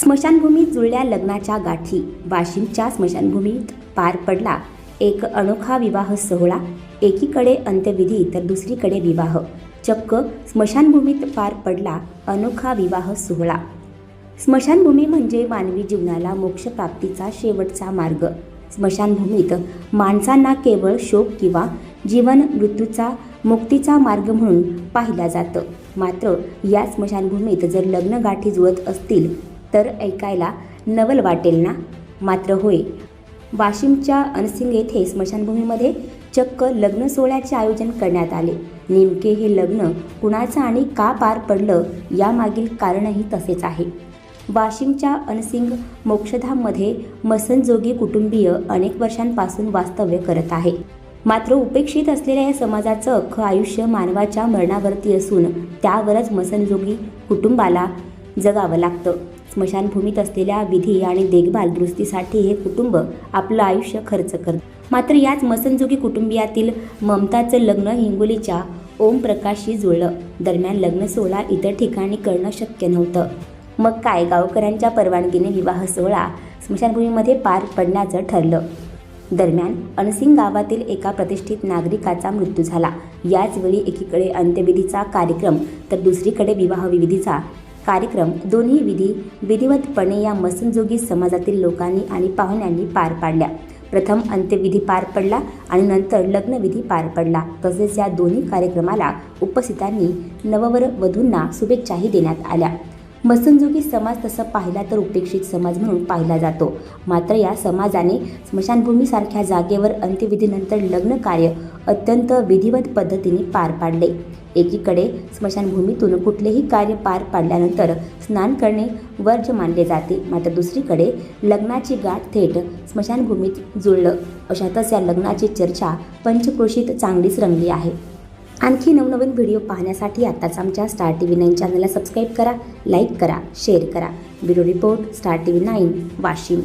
स्मशानभूमीत जुळल्या लग्नाच्या गाठी वाशिमच्या स्मशानभूमीत पार पडला. एक अनोखा विवाह सोहळा. एकीकडे अंत्यविधी तर दुसरीकडे विवाह. चक्क स्मशानभूमीत पार पडला अनोखा विवाह सोहळा. स्मशानभूमी म्हणजे मानवी जीवनाला मोक्षप्राप्तीचा शेवटचा मार्ग. स्मशानभूमीत माणसांना केवळ शोक किंवा जीवन मृत्यूचा मुक्तीचा मार्ग म्हणून पाहिलं जातं. मात्र या स्मशानभूमीत जर लग्न गाठी जुळत असतील तर ऐकायला नवल वाटेल ना? मात्र होय. वाशिमच्या अनसिंग येथे स्मशानभूमीमध्ये चक्क लग्न सोहळ्याचे आयोजन करण्यात आले. नेमके हे लग्न कुणाचं आणि का पार पडलं यामागील कारणही तसेच आहे. वाशिमच्या अनसिंग मोक्षधाममध्ये मसनजोगी कुटुंबीय अनेक वर्षांपासून वास्तव्य करत आहे. मात्र उपेक्षित असलेल्या या समाजाचं अख्खं आयुष्य मानवाच्या मरणावरती असून त्यावरच मसनजोगी कुटुंबाला जगावं लागतं. स्मशानभूमीत असलेल्या विधी आणि देखभाल दुरुस्तीसाठी हे कुटुंब आपलं आयुष्य खर्च करतं. मात्र याच मसनजोगी कुटुंबियातील ममताचं लग्न हिंगोलीच्या ओमप्रकाशशी जुळलं. दरम्यान लग्न सोहळा इतर ठिकाणी करणं शक्य नव्हतं. मग काय? गावकऱ्यांच्या परवानगीने विवाह सोहळा स्मशानभूमीमध्ये पार पडण्याचं ठरलं. दरम्यान अनसिंग गावातील एका प्रतिष्ठित नागरिकाचा मृत्यू झाला. याचवेळी एकीकडे अंत्यविधीचा कार्यक्रम तर दुसरीकडे विवाह विविधीचा कार्यक्रम दोन्ही विधी विधिवतपणे या मसनजोगी समाजातील लोकांनी आणि पाहुण्यांनी पार पाडल्या. प्रथम अंत्यविधी पार पडला आणि नंतर लग्नविधी पार पडला. तसेच या दोन्ही कार्यक्रमाला उपस्थितांनी नववर वधूंना शुभेच्छाही देण्यात आल्या. मसनजोगी समाज तसं पाहिला तर उपेक्षित समाज म्हणून पाहिला जातो. मात्र या समाजाने स्मशानभूमीसारख्या जागेवर अंत्यविधीनंतर लग्न कार्य अत्यंत विधिवत पद्धतीने पार पाडले. एकीकडे स्मशानभूमीतून कुठलेही कार्य पार पाडल्यानंतर स्नान करणे वर्ज मानले जाते. मात्र दुसरीकडे लग्नाची गाठ थेट स्मशानभूमीत जुळलं. अशातच या लग्नाची चर्चा पंचक्रोशीत चांगलीच रंगली आहे. आणखी नवनवीन व्हिडिओ पाहण्यासाठी आत्ताच आमच्या स्टार टी व्ही नाईन चॅनलला सबस्क्राईब करा लाईक करा शेअर करा. Bureau report star T V nine Washim.